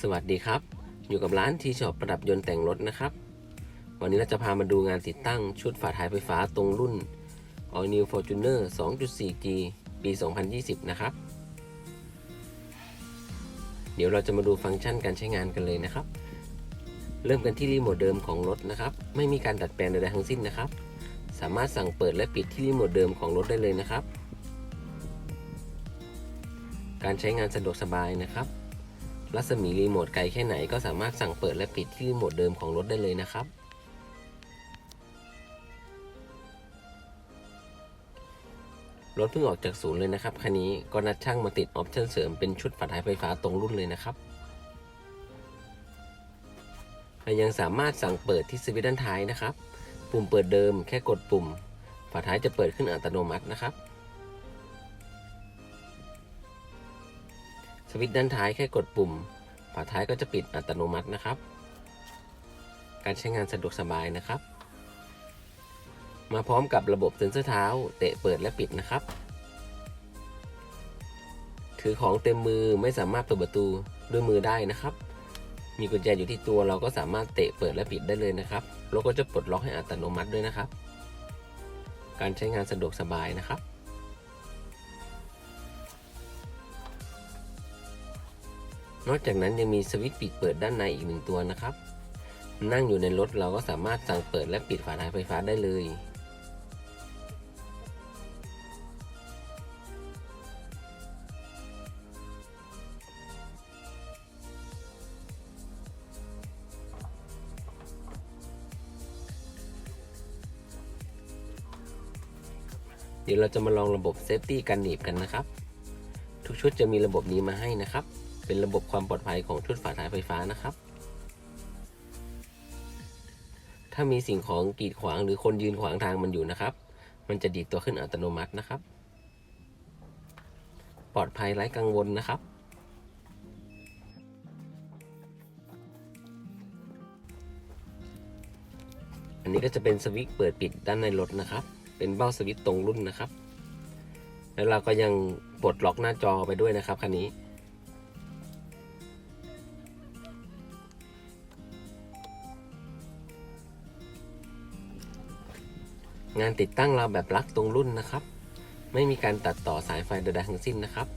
สวัสดีครับ อยู่กับร้านทีช็อปประดับยนต์แต่งรถนะครับ วันนี้เราจะพามาดูงานติดตั้งชุดฝาท้ายไฟฟ้าตรงรุ่น All New Fortuner 2.4G ปี 2020 นะครับ เดี๋ยวเราจะมาดูฟังก์ชันการใช้งานกันเลยนะครับ เริ่มกันที่รีโมทเดิมของรถนะครับ ไม่มีการดัดแปลงใดๆทั้งสิ้นนะครับ สามารถสั่งเปิดและปิดที่รีโมทเดิมของรถได้เลยนะครับ การใช้งานสะดวกสบายนะครับ รัศมีรีโมทไกลแค่ไหนก็สามารถสั่งเปิดและปิดที่รีโมทเดิมของรถได้เลยนะครับ รถเพิ่งออกจากศูนย์เลยนะครับคันนี้ก็นัดช่างมาติดออปชั่นเสริมเป็นชุดฝาท้ายไฟฟ้าตรงรุ่นเลยนะครับและยังสามารถสั่งเปิดที่สวิตช์ด้านท้ายนะครับ ปุ่มเปิดเดิมแค่กดปุ่ม ฝาท้ายจะเปิดขึ้นอัตโนมัตินะครับ วิตช์ด้านท้ายแค่กดปุ่ม ฝาท้ายก็จะปิดอัตโนมัตินะครับ การใช้งานสะดวกสบายนะครับ มาพร้อมกับระบบเซ็นเซอร์เท้า เตะเปิดและปิดนะครับ ถือของเต็มมือไม่สามารถเปิดประตูด้วยมือได้นะครับ มีกุญแจอยู่ที่ตัวเราก็สามารถเตะเปิดและปิดได้เลยนะครับรถก็จะปลดล็อกให้อัตโนมัติด้วยนะครับ การใช้งานสะดวกสบายนะครับ นอกจากนั้นยังมีสวิตช์ปิดเปิดด้านในอีกหนึ่งตัวนะครับ นั่งอยู่ในรถเราก็สามารถสั่งเปิดและปิดฝาท้ายไฟฟ้าได้เลย เดี๋ยวเราจะมาลองระบบเซฟตี้กันหนีบกันนะครับ ทุกชุดจะมีระบบนี้มาให้นะครับ เป็นระบบความปลอดภัยของชุดฝาท้ายไฟฟ้านะครับ ถ้ามีสิ่งของกีดขวางหรือคนยืนขวางทางมันอยู่นะครับ มันจะดีดตัวขึ้นอัตโนมัตินะครับ ปลอดภัยไร้กังวลนะครับอันนี้ก็จะเป็นสวิตช์เปิดปิดด้านในรถนะครับ เป็นเบ้าสวิตช์ตรงรุ่นนะครับ แล้วเราก็ยังปลดล็อกหน้าจอไปด้วยนะครับคันนี้ งานติดตั้งเราแบบลักตรงรุ่นนะครับ ไม่มีการตัดต่อสายไฟใดๆทั้งสิ้นนะครับ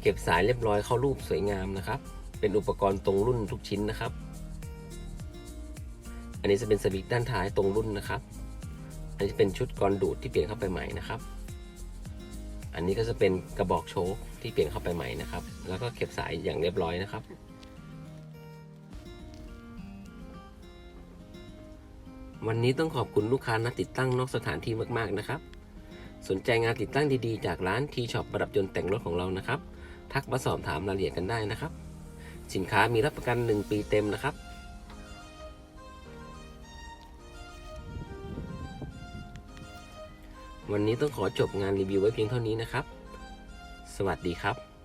เก็บสายเรียบร้อยเข้ารูปสวยงามนะครับ เป็นอุปกรณ์ตรงรุ่นทุกชิ้นนะครับ อันนี้จะเป็นสวิตช์ด้านท้ายตรงรุ่นนะครับ อันนี้เป็นชุดกรดูดที่เปลี่ยนเข้าไปใหม่นะครับ อันนี้ก็จะเป็นกระบอกโชคที่เปลี่ยนเข้าไปใหม่นะครับ แล้วก็เก็บสายอย่างเรียบร้อยนะครับ วันนี้ต้องขอบคุณลูกค้านัดติดตั้งนอกสถานที่มากๆนะครับ สนใจงานติดตั้งดีๆ จากร้านทีช็อปประดับยนต์แต่งรถของเรานะครับ ทักมาสอบถามรายละเอียดกันได้นะครับ สินค้ามีรับประกัน 1 ปีเต็มนะครับวันนี้ต้องขอจบงานรีวิวไว้เพียงเท่านี้นะครับ สวัสดีครับ